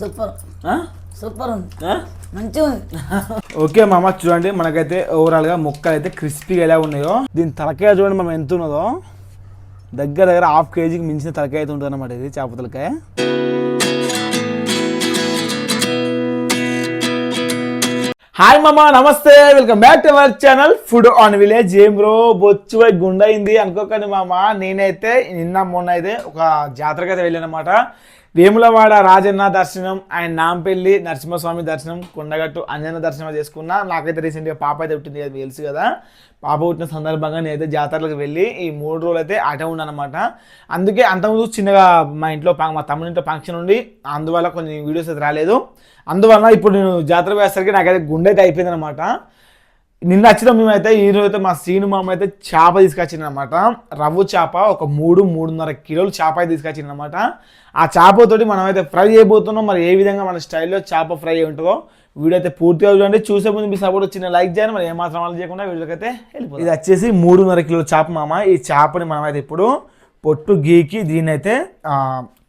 Super? Super ఉంది? మంచిగా ఉంది. ఓకే మామ చూడండి మనకైతే ఓవరాల్గా ముక్కలు అయితే క్రిస్పీగా ఎలా ఉన్నాయో. దీని తలకాయ చూడండి మనం ఎంత ఉన్నదో. దగ్గర దగ్గర హాఫ్ కేజీకి మించిన తలకాయ అయితే ఉంటుంది అనమాట ఇది చేప తలకాయ. హాయ్ మామ నమస్తే. Welcome back to our channel food on village ఏం బ్రో బొచ్చు పోయి గుండైంది అనుకోకండి మామ నేనైతే నిన్న మొన్న అయితే ఒక జాతరకి అయితే వెళ్ళానమాట వేములవాడ రాజన్న దర్శనం అండ్ నాంపల్లి నరసింహస్వామి దర్శనం కొండగట్టు అంజన దర్శనం చేసుకున్నా నాకైతే రీసెంట్గా పాప అయితే పుట్టింది కదా తెలుసు కదా. పాప పుట్టిన సందర్భంగా నేనైతే జాతరలకు వెళ్ళి ఈ మూడు రోజులు అయితే అటే ఉన్నానమాట అందుకే అంతకుముందు చిన్నగా మా ఇంట్లో మా తమ్ముడి ఇంట్లో ఫంక్షన్ ఉండి అందువల్ల కొన్ని వీడియోస్ అయితే రాలేదు. అందువల్ల ఇప్పుడు నేను జాతర వేసరికి నాకైతే గుండె అయితే అయిపోయింది అనమాట నిన్న వచ్చిన మేమైతే ఈ రోజు అయితే మా సీను మామ అయితే చేప తీసుకొచ్చింది అనమాట రవ్వు చేప ఒక మూడు మూడున్నర కిలోలు చేప అయితే తీసుకొచ్చింది అనమాట ఆ చేపతోటి మనం అయితే ఫ్రై చేయబోతున్నాం. మరి ఏ విధంగా మన స్టైల్లో చేప ఫ్రై ఉంటుందో వీడియో అయితే పూర్తిగా చూడండి. చూసే ముందు మీ సపోర్ట్ వచ్చిన లైక్ చేయండి. మరి ఏమాత్రం వాళ్ళు చేయకుండా వీడియోకి అయితే వెళ్ళిపోయి ఇది వచ్చేసి మూడున్నర కిలోల చేప మామ. ఈ చేపని మనమైతే ఇప్పుడు పొట్టు గీకి దీన్ని అయితే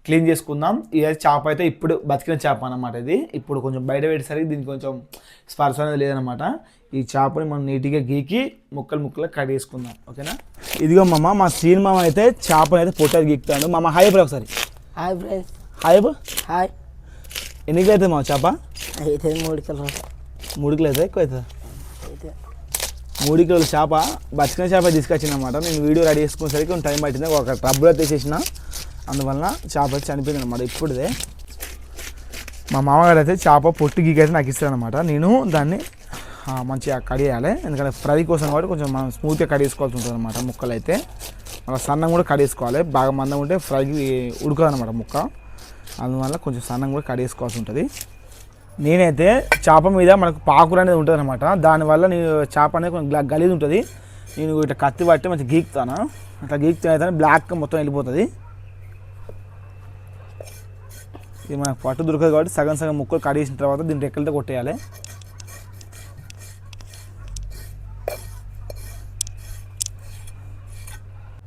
క్లీన్ చేసుకుందాం. ఇది చేప అయితే ఇప్పుడు బతికిన చేప అన్నమాట ఇది. ఇప్పుడు కొంచెం బయట పెట్టేసరికి దీనికి కొంచెం స్పర్శ అనేది లేదనమాట ఈ చేపని మనం నీట్గా గీకి ముక్కలు ముక్కలు కట్ చేసుకుందాం. ఓకేనా? ఇదిగో మామ మా సీన్ మామ అయితే చేపని అయితే పొట్ట గీకుతాడు. మామ హాయ్ బ్రో ఒకసారి. Hi friends. Hi bro hi. ఎన్ని కిలో అవుతుంది మామ చేప? అయితే మూడు కిలోలు మూడు కిలో అవుతుంది ఎక్కువ అవుతుందా? అయితే. మూడు కిలోల చేప. బతికిన చేప తీసుకొచ్చిన అనమాట నేను వీడియో రెడీ చేసుకునేసరికి కొంచెం టైం పట్టింది. ఒక ట్రబ్బులో తీసేసిన. అందువలన చేప చనిపోయింది అనమాట ఇప్పుడుదే మా మామగారు అయితే చేప పొట్టు గీకైతే నాకు ఇస్తారనమాట అనమాట నేను దాన్ని మంచిగా కడియాలి ఎందుకంటే ఫ్రై కోసం కాబట్టి కొంచెం మనం స్మూత్గా కడిగేసుకోవాల్సి ఉంటుంది అనమాట ముక్కలు అయితే మళ్ళీ సన్నం కూడా కడిగేసుకోవాలి బాగా మందం ఉంటే ఫ్రైకి ఉడకదు అనమాట ముక్క. అందువల్ల కొంచెం సన్నం కూడా కడిగేసుకోవాల్సి ఉంటుంది. నేనైతే చేప మీద మనకు పాకురు అనేది ఉంటుంది అనమాట దానివల్ల నేను చేప అనేది కొంచెం గలీజ్ ఉంటుంది. నేను ఇట్లా కత్తి పట్టి మంచిగా గీకుతాను? అట్లా గీక్తే అయితే బ్లాక్ మొత్తం వెళ్ళిపోతుంది. ఇది మనకు పట్టు దొరకదు కాబట్టి సగం సగం ముక్కలు కడిగేసిన తర్వాత దీన్ని రెక్కలతో కొట్టేయాలి.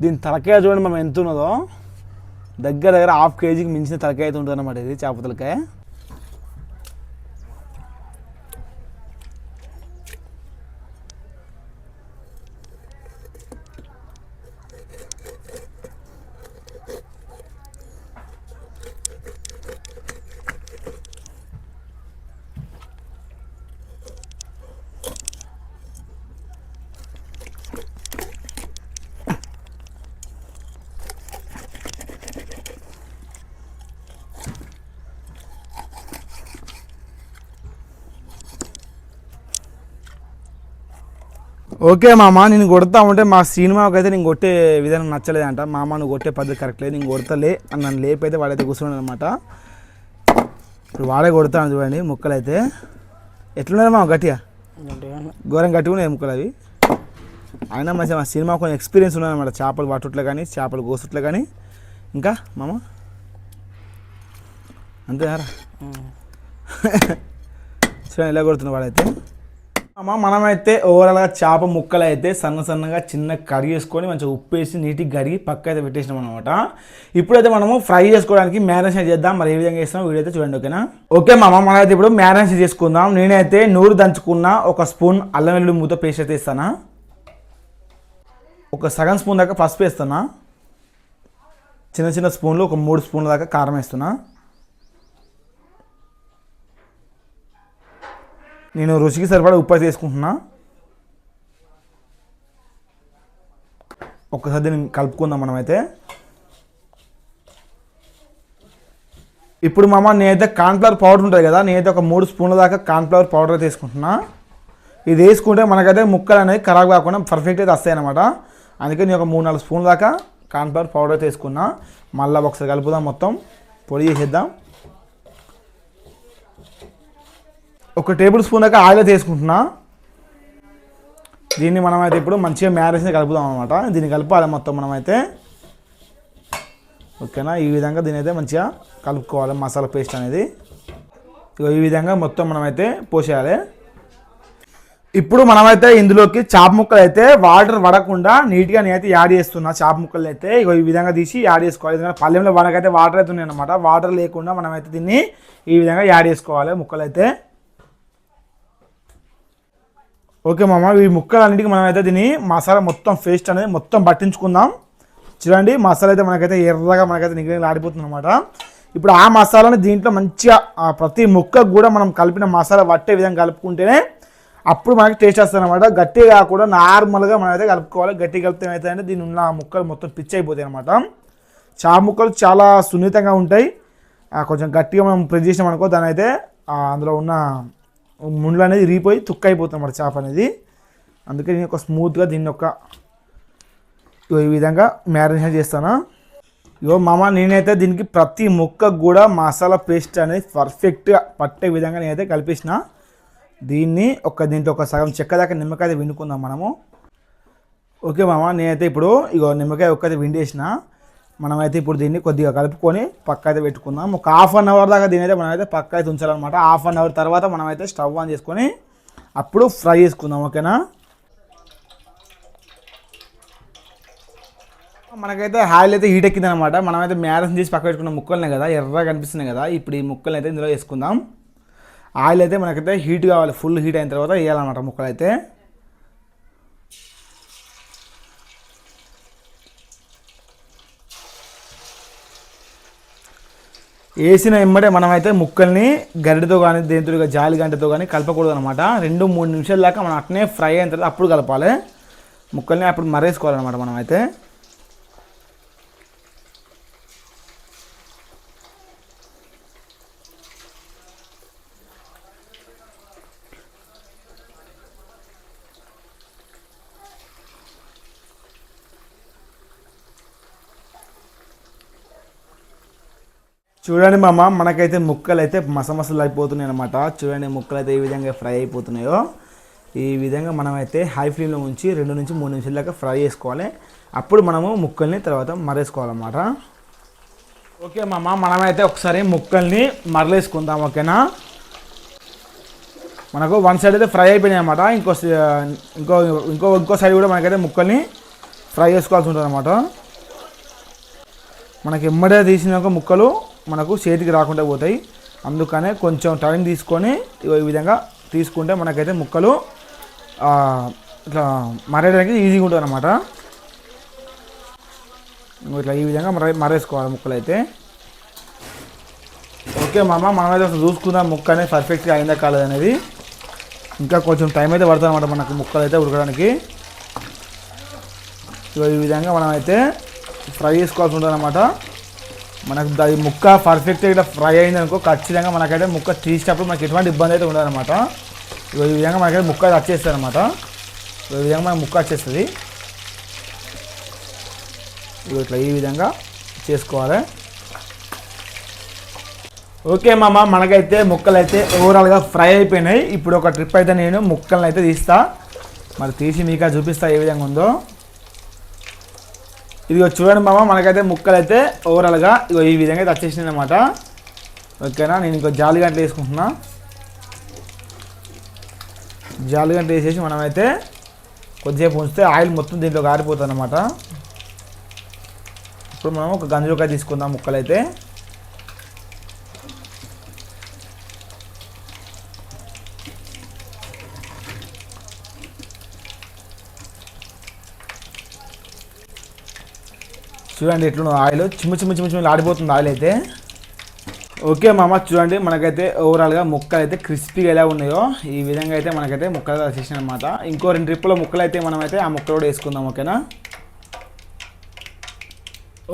దీని తలకాయ చూడండి మనం ఎంత ఉన్నదో. దగ్గర దగ్గర హాఫ్ కేజీకి మించిన తలకాయ అయితే ఉంటుంది అనమాట ఇది చేప తలకాయ. ఓకే మామ నేను కొడతా ఉంటే మా సినిమాకి అయితే నేను కొట్టే విధానం నచ్చలేదంట. మామ నువ్వు కొట్టే పద్ధతి కరెక్ట్ లేదు. నేను కొడతలే. అని నన్ను లేపైతే వాడైతే కూర్చున్నాడు అనమాట ఇప్పుడు వాడే కొడతాను చూడండి ముక్కలు అయితే ఎట్లున్నాయి మామ గట్టిగా? ఘోరం గట్టిగా ముక్కలు అవి అయినా మంచిగా మా సినిమా కొంచెం ఎక్స్పీరియన్స్ ఉన్నదన్నమాట. చేపలు పట్టుట్లో కానీ చేపలు కోసుట్లో కానీ. ఇంకా మామ? అంతేనారా? చూడండి ఎలా కొడుతున్నాడు వాడైతే. అమ్మ మనమైతే ఓవరాల్గా చేప ముక్కలు అయితే సన్న సన్నగా చిన్న కర్రీ వేసుకొని మంచిగా ఉప్పు వేసి నీటికి కడిగి పక్క అయితే పెట్టేసినాం అనమాట ఇప్పుడైతే మనము ఫ్రై చేసుకోవడానికి మ్యారినేషన్ చేద్దాం. మరి ఏ విధంగా చేస్తాం వీడియో అయితే చూడండి ఓకేనా? ఓకే మామ మనమైతే ఇప్పుడు మ్యారినేషన్ చేసుకుందాం. నేనైతే నూరు దంచుకున్న ఒక స్పూన్ అల్లం వెల్లుల్లి మూత పేస్ట్ అయితే ఇస్తానా ఒక సగం స్పూన్ దాకా పసుపు వేస్తున్నా చిన్న చిన్న స్పూన్లు ఒక మూడు స్పూన్ల దాకా కారం వేస్తున్నా నేను రుచికి సరిపడా ఉప్పు అయితే వేసుకుంటున్నా. ఒక్కసారి దీన్ని కలుపుకుందాం మనమైతే. ఇప్పుడు మామ నేనైతే కార్న్ఫ్లవర్ పౌడర్ ఉంటుంది కదా నేనైతే ఒక మూడు స్పూన్ల దాకా కార్న్ఫ్లవర్ పౌడర్ తీసుకుంటున్నా ఇది వేసుకుంటే మనకైతే ముక్కలు అనేవి ఖరాబ్ కాకుండా పర్ఫెక్ట్ అయితే వస్తాయి అనమాట అందుకే నేను ఒక మూడు నాలుగు స్పూన్ల దాకా కార్న్ఫ్లవర్ పౌడర్ తీసుకున్నా మళ్ళీ ఒకసారి కలుపుదాం మొత్తం. పొడి చేసేద్దాం. ఒక టేబుల్ స్పూన్ దాకా ఆయిల్ అయితే వేసుకుంటున్నా. దీన్ని మనమైతే ఇప్పుడు మంచిగా మ్యారేజ్ కలుపుదాం అనమాట దీన్ని కలపాలి మొత్తం మనమైతే. ఓకేనా? ఈ విధంగా దీని అయితే మంచిగా కలుపుకోవాలి మసాలా పేస్ట్ అనేది. ఈ విధంగా మొత్తం మనమైతే పోసేయాలి. ఇప్పుడు మనమైతే ఇందులోకి చాప ముక్కలు అయితే వాటర్ పడకుండా నీట్గా నేనైతే యాడ్ చేస్తున్నా చాప ముక్కలు అయితే. ఇగో ఈ విధంగా తీసి యాడ్ చేసుకోవాలి. ఎందుకంటే పల్లెంలో వడకైతే వాటర్ అయితే ఉన్నాయి అనమాట వాటర్ లేకుండా మనమైతే దీన్ని ఈ విధంగా యాడ్ చేసుకోవాలి ముక్కలు అయితే ఓకే మామ ఈ ముక్కలన్నిటికీ మనం అయితే దీన్ని మసాలా మొత్తం పేస్ట్ అనేది మొత్తం పట్టించుకుందాం. చూడండి మసాలా అయితే మనకైతే ఎర్రగా మనకైతే నిగ్రహం ఆడిపోతుంది అనమాట ఇప్పుడు ఆ మసాలాని దీంట్లో మంచిగా ప్రతి ముక్కకు కూడా మనం కలిపిన మసాలా పట్టే విధంగా కలుపుకుంటేనే అప్పుడు మనకి టేస్ట్ వస్తుంది అనమాట గట్టిగా కాకుండా నార్మల్గా మనం అయితే కలుపుకోవాలి. గట్టి కలిపితే ఏమవుతాయంటే దీని ఉన్న ముక్కలు మొత్తం పిచ్చి అయిపోతాయి అనమాట చా ముక్కలు చాలా సున్నితంగా ఉంటాయి. కొంచెం గట్టిగా మనం ప్రెస్ చేసినాం అనుకో దాని అయితే అందులో ఉన్న ముండ్లు అనేది రీపోయి తుక్క అయిపోతుంది అన్నమాట చేప అనేది. అందుకే నేను ఒక స్మూత్గా దీన్ని ఒక ఈ విధంగా మ్యారినేషన్ చేస్తాను. ఇగో మామ నేనైతే దీనికి ప్రతి ముక్కకు కూడా మసాలా పేస్ట్ అనేది పర్ఫెక్ట్గా పట్టే విధంగా నేనైతే కల్పించిన దీన్ని ఒక దీంట్లో ఒక సగం చెక్క దాకా నిమ్మకాయ వినుకుందాం మనము. ఓకే మామ నేనైతే ఇప్పుడు ఇగో నిమ్మకాయ ఒక్కది విండేసిన మనమైతే ఇప్పుడు దీన్ని కొద్దిగా కలుపుకొని పక్క అయితే పెట్టుకుందాం. ఒక హాఫ్ అన్ అవర్ దాకా దీని అయితే మనమైతే పక్క అయితే ఉంచాలన్నమాట. హాఫ్ అన్ అవర్ తర్వాత మనమైతే స్టవ్ ఆన్ చేసుకొని అప్పుడు ఫ్రై చేసుకుందాం ఓకేనా? మనకైతే ఆయిల్ అయితే హీట్ ఎక్కింది అనమాట మనమైతే మ్యారేజ్ చేసి పక్క పెట్టుకున్న ముక్కలనే కదా ఎర్రగా కనిపిస్తున్నాయి కదా. ఇప్పుడు ఈ ముక్కలు అయితే ఇందులో వేసుకుందాం. ఆయిల్ అయితే మనకైతే హీట్ కావాలి ఫుల్ హీట్ అయిన తర్వాత వేయాలన్నమాట ముక్కలు అయితే వేసిన వెంబడే మనమైతే ముక్కల్ని గరిటతో కానీ దేంతో జాలి గంటతో కానీ కలపకూడదు అనమాట రెండు మూడు నిమిషాల దాకా మనం అట్నే ఫ్రై అయిన తర్వాత అప్పుడు కలపాలి. ముక్కల్ని అప్పుడు మరేసుకోవాలన్నమాట మనం అయితే చూడండి మామ మనకైతే ముక్కలు అయితే మసమసలు అయిపోతున్నాయి అనమాట చూడండి ముక్కలు అయితే ఈ విధంగా ఫ్రై అయిపోతున్నాయో. ఈ విధంగా మనమైతే హై ఫ్లేమ్లో ఉంచి రెండు నుంచి మూడు నిమిషాల దాకా ఫ్రై చేసుకోవాలి. అప్పుడు మనము ముక్కల్ని తర్వాత మరేసుకోవాలన్నమాట. ఓకే మామ మనమైతే ఒకసారి ముక్కల్ని మరలేసుకుందాం ఓకేనా? మనకు వన్ సైడ్ అయితే ఫ్రై అయిపోయినాయి అనమాట ఇంకో ఇంకో ఇంకో ఇంకో సైడ్ కూడా మనకైతే ముక్కల్ని ఫ్రై చేసుకోవాల్సి ఉంటుంది అనమాట మనకి ఎమ్మడే తీసిన ఒక ముక్కలు మనకు చేతికి రాకుండా పోతాయి. అందుకనే కొంచెం టైం తీసుకొని ఈ విధంగా తీసుకుంటే మనకైతే ముక్కలు ఇట్లా మరేయడానికి ఈజీగా ఉంటుంది అనమాట ఇట్లా ఈ విధంగా మర మరేసుకోవాలి ముక్కలు అయితే ఓకే మామ మనమైతే అసలు చూసుకుందాం ముక్క అనేది పర్ఫెక్ట్గా అయిందా కాలేదు అనేది. ఇంకా కొంచెం టైం అయితే పడుతుంది అనమాట మనకు ముక్కలు అయితే ఉడకడానికి. ఇగో ఈ విధంగా మనమైతే ఫ్రై చేసుకోవాల్సి ఉంటుంది అనమాట మనకు అది ముక్క పర్ఫెక్ట్గా ఇట్లా ఫ్రై అయింది అనుకో ఖచ్చితంగా మనకైతే ముక్క తీసేటప్పుడు మనకి ఎటువంటి ఇబ్బంది అయితే ఉండదు అనమాట ఈ విధంగా మనకైతే ముక్క వచ్చేస్తుంది అనమాట ఈ విధంగా మనకు ముక్క వచ్చేస్తుంది ఇట్లా ఈ విధంగా చేసుకోవాలి. ఓకే మామ మనకైతే ముక్కలు అయితే ఓవరాల్గా ఫ్రై అయిపోయినాయి. ఇప్పుడు ఒక ట్రిప్ అయితే నేను ముక్కలను అయితే తీస్తా. మరి తీసి మీకు చూపిస్తా ఏ విధంగా ఉందో. ఇదిగో చూడండి మామ మనకైతే ముక్కలు అయితే ఓవరాల్గా ఇగో ఈ విధంగా అయితే వచ్చేసినాయి అనమాట ఓకేనా? నేను ఇంకో జాలి గంటలు వేసుకుంటున్నా. జాలి గంటలు వేసేసి మనమైతే కొద్దిసేపు ఉంచితే ఆయిల్ మొత్తం దీంట్లో కారిపోతుంది అనమాట ఇప్పుడు మనం ఒక గంజుకాయ తీసుకుందాం ముక్కలైతే. చూడండి ఎట్లున్న ఆయిల్. చిమ్మ చిమ్మ చిమ్మ చిమ్మ ఆడిపోతుంది ఆయిల్ అయితే. ఓకే మామ చూడండి మనకైతే ఓవరాల్గా ముక్కలు అయితే క్రిస్పీగా ఎలా ఉన్నాయో ఈ విధంగా అయితే మనకైతే ముక్కలు వచ్చేసినాయి అనమాట ఇంకో రెండు ట్రిప్పుల ముక్కలు అయితే మనమైతే ఆ ముక్కలు కూడా వేసుకుందాం ఓకేనా?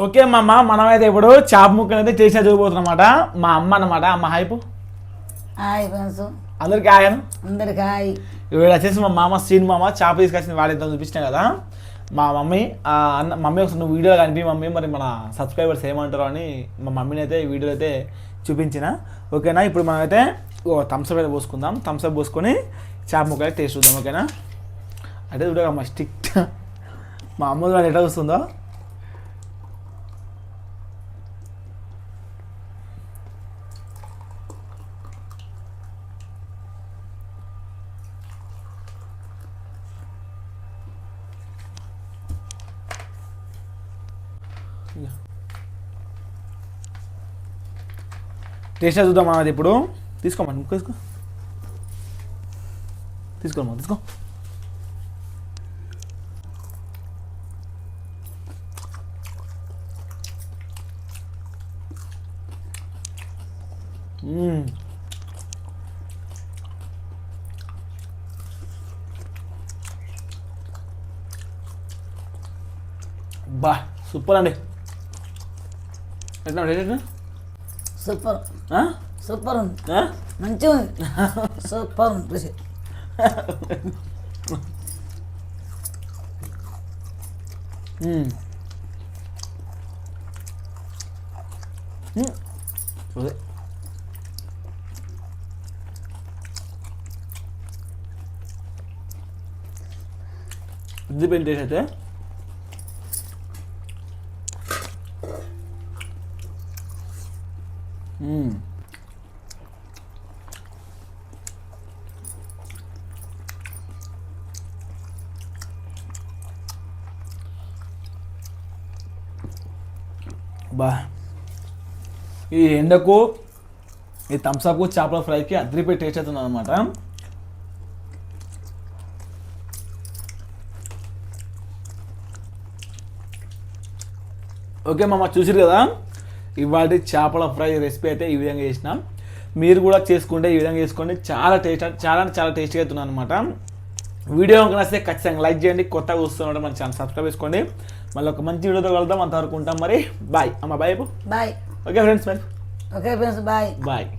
ఓకే మామ మనమైతే ఇప్పుడు చాప ముక్కలు అయితే చేసిన చూడబోతున్నాం అనమాట మా అమ్మ అన్నమాట. అమ్మ హైపు హాయ్ అందరికి ఆయన అందరికి హాయ్. ఇవాళ వచ్చేసి మా మామ సీన్ మామ చేప తీసుకొచ్చిన వాడితో చూపించిన కదా. మా మమ్మీ అన్న మమ్మీ ఒకసారి నువ్వు వీడియో కనిపి మమ్మీ మరి మన సబ్స్క్రైబర్స్ ఏమంటారో అని మా మమ్మీని అయితే వీడియో అయితే చూపించిన. ఓకేనా? ఇప్పుడు మనమైతే ఓ థమ్స్అప్ అయితే పోసుకుందాం. థమ్స్అప్ పోసుకొని చేప ముక్కలు టేస్ట్ చూద్దాం ఓకేనా? అంటే చూడగా మా స్టిక్ మా అమ్మ ఎట్లా వస్తుందో టేస్ట్ చూద్దాం అది ఇప్పుడు. తీసుకోమని ముక్క తీసుకో తీసుకోమా తీసుకో. బా సూపర్ అండి. ఎట్లా ఎట్లా సూపర్? సూపర్ ఉంది? మంచిగా ఉంది సూపర్ ఉంది. అదే. ఇది పెన్ టేస్ట్ అయితే మ్మ్. బా. ఈ ఎండకు ఈ థమ్స్అప్కు చేపల ఫ్రైకి అద్రిపోయి టేస్ట్ అవుతుంది అనమాట ఓకే మామ చూసిరు కదా? ఇవాటి చేపల ఫ్రై రెసిపీ అయితే ఈ విధంగా చేసినాం. మీరు కూడా చేసుకుంటే ఈ విధంగా చేసుకోండి. చాలా టేస్ట్ చాలా అంటే చాలా టేస్ట్గా అవుతున్నాను అనమాట వీడియో నచ్చితే ఖచ్చితంగా లైక్ చేయండి. కొత్తగా చూస్తున్నట్టు మన ఛానల్ సబ్స్క్రైబ్ చేసుకోండి. మళ్ళీ ఒక మంచి వీడియోతో కలుద్దాం. అంతవరకు ఉంటాం మరి. బాయ్. అమ్మ బాయ్ బాయ్. ఓకే ఫ్రెండ్స్ మరి. Okay friends bye. బాయ్.